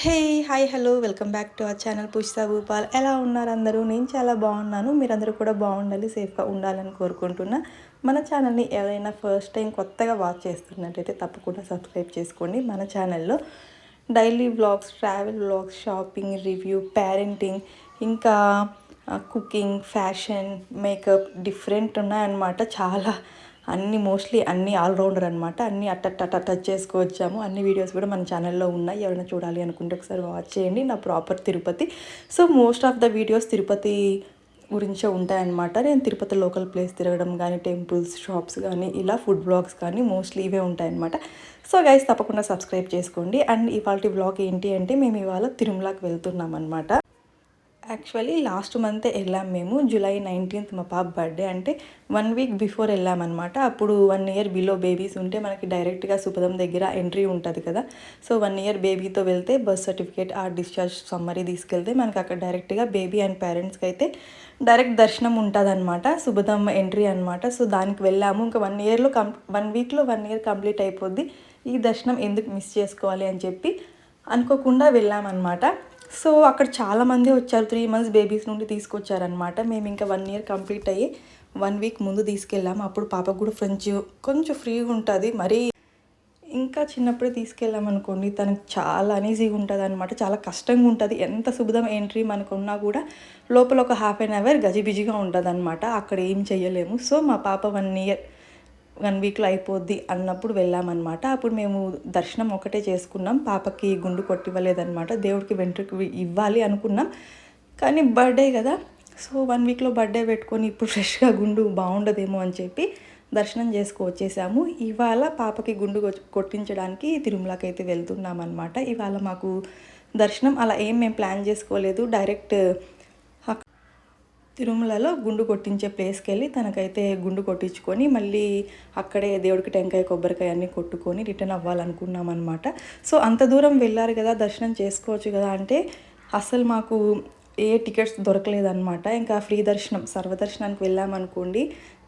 Hey hi hello welcome back to our channel Pushpa Bhupal. ఎలా ఉన్నారు అందరూ? నేను చాలా బాగున్నాను. మీరందరూ కూడా బాగుండాలి సేఫ్గా ఉండాలని కోరుకుంటున్నా. మన ఛానల్ని ఎవరైనా ఫస్ట్ టైం కొత్తగా వాచ్ చేస్తున్నట్టయితే తప్పకుండా సబ్స్క్రైబ్ చేసుకోండి. మన ఛానల్లో daily vlogs travel vlogs shopping review parenting ఇంకా కుకింగ్ ఫ్యాషన్ మేకప్ డిఫరెంట్ ఉన్నాయన్నమాట. చాలా అన్ని మోస్ట్లీ అన్ని ఆల్రౌండర్ అనమాట అన్ని అట్ట టచ్ చేసుకోవచ్చాము అన్ని వీడియోస్ కూడా మన ఛానల్లో ఉన్నాయి. ఎవరైనా చూడాలి అనుకుంటే ఒకసారి వాచ్ చేయండి. నా proper Tirupati. So most of the videos Tirupati గురించే ఉంటాయన్నమాట. నేను తిరుపతి లోకల్ ప్లేస్ తిరగడం కానీ టెంపుల్స్ షాప్స్ కానీ ఇలా ఫుడ్ బ్లాగ్స్ కానీ మోస్ట్లీ ఇవే ఉంటాయన్నమాట. సో గైస్ తప్పకుండా సబ్స్క్రైబ్ చేసుకోండి. అండ్ ఇవాళ బ్లాగ్ ఏంటి అంటే మేము ఇవాళ తిరుమలకి వెళ్తున్నాం అనమాట యాక్చువల్లీ లాస్ట్ మంత్ వెళ్ళాం మేము జూలై నైన్టీన్త్ మా పాప బర్త్డే అంటే వన్ వీక్ బిఫోర్ వెళ్ళామన్నమాట అప్పుడు వన్ ఇయర్ బిలో బేబీస్ ఉంటే మనకి డైరెక్ట్గా సుపదం దగ్గర ఎంట్రీ ఉంటుంది కదా. సో వన్ ఇయర్ బేబీతో వెళ్తే బర్త్ సర్టిఫికేట్ ఆ డిశ్చార్జ్ సమ్మరీ తీసుకెళ్తే మనకి అక్కడ డైరెక్ట్గా బేబీ అండ్ పేరెంట్స్కి అయితే డైరెక్ట్ దర్శనం ఉంటుంది అనమాట సుభదం ఎంట్రీ అనమాట సో దానికి వెళ్ళాము. ఇంకా వన్ ఇయర్లో కం వన్ వీక్లో వన్ ఇయర్ కంప్లీట్ అయిపోద్ది. ఈ దర్శనం ఎందుకు మిస్ చేసుకోవాలి అని చెప్పి అనుకోకుండా వెళ్ళామన్నమాట. సో అక్కడ చాలామంది వచ్చారు. త్రీ మంత్స్ బేబీస్ నుండి తీసుకొచ్చారనమాట మేము ఇంకా వన్ ఇయర్ కంప్లీట్ అయ్యి వన్ వీక్ ముందు తీసుకెళ్ళాము. అప్పుడు పాపకు కూడా ఫ్రెంచ్ కొంచెం ఫ్రీగా ఉంటుంది. మరీ ఇంకా చిన్నప్పుడే తీసుకెళ్ళామనుకోండి తనకు చాలా అనీజీగా ఉంటుంది అనమాట చాలా కష్టంగా ఉంటుంది. ఎంత శుభదం ఎంట్రీ మనకున్నా కూడా లోపల ఒక హాఫ్ అన్ అవర్ గజిబిజిగా ఉంటుంది అనమాట అక్కడ ఏం చేయలేము సో మా పాప వన్ ఇయర్ వన్ వీక్లో అయిపోద్ది అన్నప్పుడు వెళ్ళామన్నమాట. అప్పుడు మేము దర్శనం ఒకటే చేసుకున్నాం. పాపకి గుండు కొట్టివ్వలేదన్నమాట. దేవుడికి వెంట్రుకి ఇవ్వాలి అనుకున్నాం. కానీ బర్త్డే కదా. సో వన్ వీక్లో బర్త్డే పెట్టుకొని ఇప్పుడు ఫ్రెష్గా గుండు బాగుండదేమో అని చెప్పి దర్శనం చేసుకు వచ్చేసాము. ఇవాళ పాపకి గుండు కొట్టించడానికి తిరుమలకి అయితే వెళ్తున్నాం అనమాట ఇవాళ మాకు దర్శనం అలా ఏం మేము ప్లాన్ చేసుకోలేదు. డైరెక్ట్ తిరుమలలో గుండు కొట్టించే ప్లేస్కి వెళ్ళి తనకైతే గుండు కొట్టించుకొని మళ్ళీ అక్కడే దేవుడికి టెంకాయ కొబ్బరికాయ అన్నీ కొట్టుకొని రిటర్న్ అవ్వాలనుకున్నాం అనమాట సో అంత దూరం వెళ్ళారు కదా దర్శనం చేసుకోవచ్చు కదా అంటే అసలు మాకు ఏ టికెట్స్ దొరకలేదన్నమాట. ఇంకా ఫ్రీ దర్శనం సర్వదర్శనానికి వెళ్ళామనుకోండి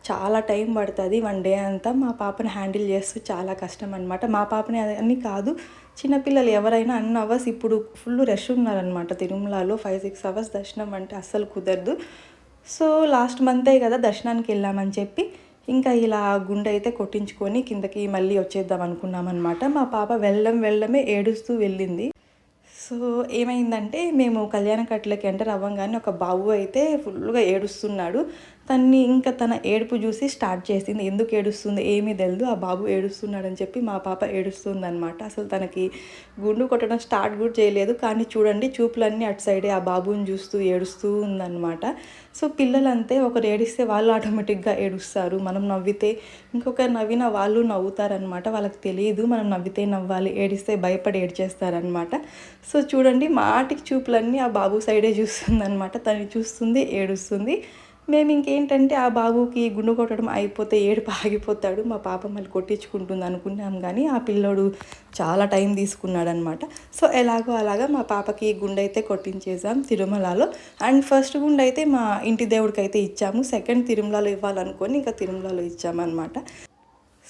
చాలా టైం పడుతుంది. వన్ డే అంతా మా పాపని హ్యాండిల్ చేస్తూ చాలా కష్టం అనమాట మా పాపని అన్ని కాదు చిన్నపిల్లలు ఎవరైనా అన్ని అవర్స్ ఇప్పుడు ఫుల్ రష్ ఉన్నారనమాట తిరుమలలో ఫైవ్ సిక్స్ అవర్స్ దర్శనం అంటే అస్సలు కుదరదు. సో లాస్ట్ మంతే కదా దర్శనానికి వెళ్ళామని చెప్పి. ఇంకా ఇలా గుండె అయితే కొట్టించుకొని కిందకి మళ్ళీ వచ్చేద్దాం అనుకున్నాం అనమాట మా పాప వెళ్ళడం వెళ్ళడమే ఏడుస్తూ వెళ్ళింది. సో ఏమైందంటే మేము కళ్యాణ కట్లకి ఎంటర్ అవ్వంగానే ఒక బాబు అయితే ఫుల్గా ఏడుస్తున్నాడు. తన్ని ఇంకా తన ఏడుపు చూసి స్టార్ట్ చేసింది. ఎందుకు ఏడుస్తుంది? ఏమీ తెలియదు ఆ బాబు ఏడుస్తున్నాడని చెప్పి మా పాప ఏడుస్తుంది అనమాట అసలు తనకి గుండు కొట్టడం స్టార్ట్ కూడా చేయలేదు. కానీ చూడండి చూపులన్నీ అటు సైడే ఆ బాబుని చూస్తూ ఏడుస్తూ ఉందన్నమాట. సో పిల్లలంతే ఒకరు ఏడిస్తే వాళ్ళు ఆటోమేటిక్గా ఏడుస్తారు. మనం నవ్వితే ఇంకొకరు నవ్విన వాళ్ళు నవ్వుతారనమాట వాళ్ళకి తెలియదు మనం నవ్వితే నవ్వాలి ఏడిస్తే భయపడి ఏడ్చేస్తారనమాట సో చూడండి మాటికి చూపులన్నీ ఆ బాబు సైడే చూస్తుంది అనమాట తను చూస్తుంది ఏడుస్తుంది. మేము ఇంకేంటంటే ఆ బాబుకి గుండు కొట్టడం అయిపోతే ఏడుపు ఆగిపోతాడు. మా పాప మళ్ళీ కొట్టించుకుంటుంది అనుకున్నాం కానీ ఆ పిల్లోడు చాలా టైం తీసుకున్నాడు అనమాట సో ఎలాగో అలాగా మా పాపకి గుండె అయితే కొట్టించేసాం తిరుమలలో. అండ్ ఫస్ట్ గుండె అయితే మా ఇంటి దేవుడికి అయితే ఇచ్చాము. సెకండ్ తిరుమలలో ఇవ్వాలనుకొని ఇంకా తిరుమలలో ఇచ్చామన్నమాట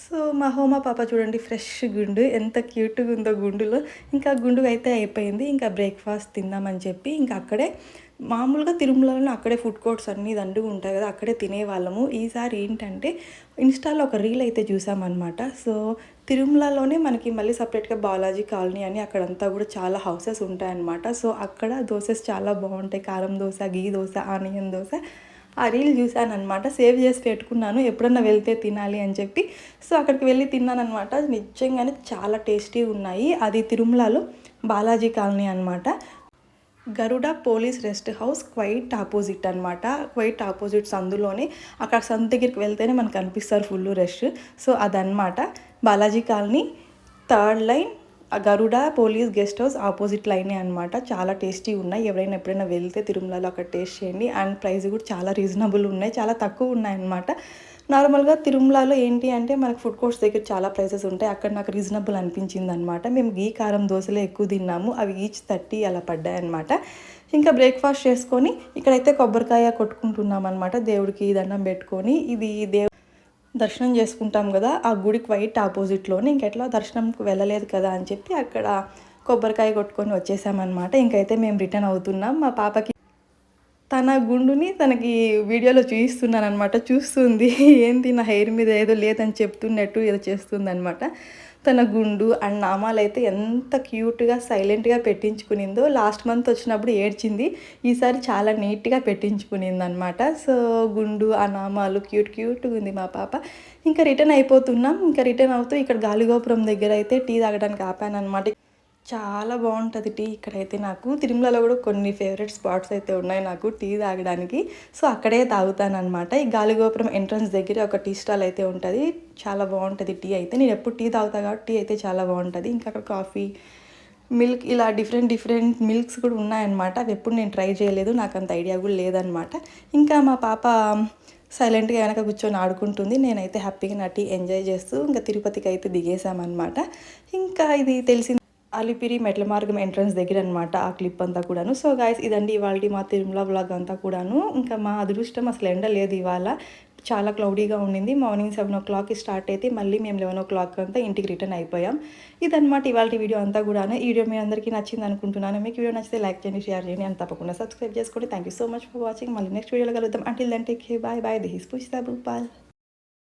సో మా హోమ పాప చూడండి ఫ్రెష్ గుండు. ఎంత క్యూట్గా ఉందో గుండులో. ఇంకా గుండు అయితే అయిపోయింది. ఇంకా బ్రేక్ఫాస్ట్ తిందామని చెప్పి ఇంకా అక్కడే మామూలుగా తిరుమలలో అక్కడే ఫుడ్ కోర్ట్స్ అన్నీ దండుగా ఉంటాయి కదా అక్కడే తినేవాళ్ళము. ఈసారి ఏంటంటే ఇన్స్టాలో ఒక రీల్ అయితే చూసామన్నమాట. సో తిరుమలలోనే మనకి మళ్ళీ సపరేట్గా బాలాజీ కాలనీ అని అక్కడంతా కూడా చాలా హౌసెస్ ఉంటాయన్నమాట. సో అక్కడ దోసెస్ చాలా బాగుంటాయి. కారం దోశ గీ దోశ ఆనియన్ దోశ. ఆ రీల్ చూశాను అనమాట సేవ్ చేసి పెట్టుకున్నాను. ఎప్పుడన్నా వెళ్తే తినాలి అని చెప్పి. సో అక్కడికి వెళ్ళి తిన్నాను అనమాట నిజంగానే చాలా టేస్టీ ఉన్నాయి. అది తిరుమలలో బాలాజీ కాలనీ అనమాట Garuda police rest house quite opposite అనమాట క్వైట్ ఆపోజిట్ సందులోనే అక్కడ సందు దగ్గరికి వెళ్తేనే మనకు కనిపిస్తారు ఫుల్ రష్. సో అదనమాట Balaji colony third line Garuda police guest house opposite లైనే అనమాట చాలా టేస్టీ ఉన్నాయి. ఎవరైనా ఎప్పుడైనా వెళ్తే తిరుమలలో అక్కడ టేస్ట్ చేయండి. అండ్ ప్రైస్ కూడా చాలా రీజనబుల్ ఉన్నాయి. చాలా తక్కువ ఉన్నాయన్నమాట నార్మల్గా తిరుమలలో ఏంటి అంటే మనకు ఫుడ్ కోర్ట్స్ దగ్గర చాలా ప్రైసెస్ ఉంటాయి. అక్కడ నాకు రీజనబుల్ అనిపించింది అనమాట మేము గీ కారం దోశలే ఎక్కువ తిన్నాము. అవి ఈచ్ థర్టీ అలా పడ్డాయి అనమాట ఇంకా బ్రేక్ఫాస్ట్ చేసుకొని ఇక్కడైతే కొబ్బరికాయ కొట్టుకుంటున్నాం అనమాట దేవుడికి దండం పెట్టుకొని. ఇది దేవు దర్శనం చేసుకుంటాం కదా ఆ గుడికి వైట్ ఆపోజిట్లోనే ఇంకెట్లా దర్శనంకి వెళ్ళలేదు కదా అని చెప్పి అక్కడ కొబ్బరికాయ కొట్టుకొని వచ్చేసామన్నమాట. ఇంకైతే మేము రిటర్న్ అవుతున్నాం. మా పాపకి తన గుండుని తనకి వీడియోలో చూపిస్తున్నాను అనమాట చూస్తుంది ఏంటి నా హెయిర్ మీద ఏదో లేదని చెప్తున్నట్టు ఏదో చేస్తుంది అనమాట తన గుండు అండ్ నామాలు అయితే ఎంత క్యూట్గా సైలెంట్గా పెట్టించుకునిందో లాస్ట్ మంత్ వచ్చినప్పుడు ఏడ్చింది. ఈసారి చాలా నీట్గా పెట్టించుకునింది అనమాట సో గుండు ఆ నామాలు క్యూట్ క్యూట్గా ఉంది మా పాప. ఇంకా రిటర్న్ అయిపోతున్నాం. ఇంకా రిటర్న్ అవుతూ ఇక్కడ గాలిగోపురం దగ్గర అయితే టీ తాగడానికి ఆపాను అనమాట చాలా బాగుంటుంది టీ ఇక్కడైతే నాకు. తిరుమలలో కూడా కొన్ని ఫేవరెట్ స్పాట్స్ అయితే ఉన్నాయి నాకు టీ తాగడానికి. సో అక్కడే తాగుతాను అనమాట ఈ గాలిగోపురం ఎంట్రన్స్ దగ్గర ఒక టీ స్టాల్ అయితే ఉంటుంది. చాలా బాగుంటుంది టీ అయితే. నేను ఎప్పుడు టీ తాగుతా కాబట్టి టీ అయితే చాలా బాగుంటుంది. ఇంకా అక్కడ కాఫీ మిల్క్ ఇలా డిఫరెంట్ డిఫరెంట్ మిల్క్స్ కూడా ఉన్నాయన్నమాట. అవి ఎప్పుడు నేను ట్రై చేయలేదు. నాకు అంత ఐడియా కూడా లేదనమాట ఇంకా మా పాప సైలెంట్గా వెనక కూర్చొని ఆడుకుంటుంది. నేనైతే హ్యాపీగా నా టీ ఎంజాయ్ చేస్తూ ఇంకా తిరుపతికి అయితే దిగేసామన్నమాట ఇంకా ఇది తెలిసింది అలిపిరి మెట్ల మార్గం ఎంట్రన్స్ దగ్గర అనమాట ఆ క్లిప్ అంతా కూడాను. సో గాయస్ ఇదండి ఇవాళ మా తిరుమల బ్లాగ్ అంతా కూడాను. ఇంకా మా అదృష్టం అసలు ఎండ లేదు ఇవాళ. చాలా క్లౌడీగా ఉండింది. మార్నింగ్ సెవెన్ ఓ క్లాక్కి స్టార్ట్ అయితే మళ్ళీ మేము లెవెన్ ఓ క్లాక్ అంతా ఇంటికి రిటర్న్ అయిపోయాం. ఇదన్నమాట ఇవాళ వీడియో అంతా కూడాను. ఈ వీడియో మీ అందరికీ నచ్చింది అనుకుంటున్నాను. మీకు వీడియో నచ్చితే లైక్ చేయండి షేర్ చేయండి అని తప్పకుండా సబ్స్క్రైబ్ చేసుకోండి. Thank you so much for watching మళ్ళీ నెక్స్ట్ వీడియోలో కలుద్దాం. అంటే then take bye bye this Push Bhupal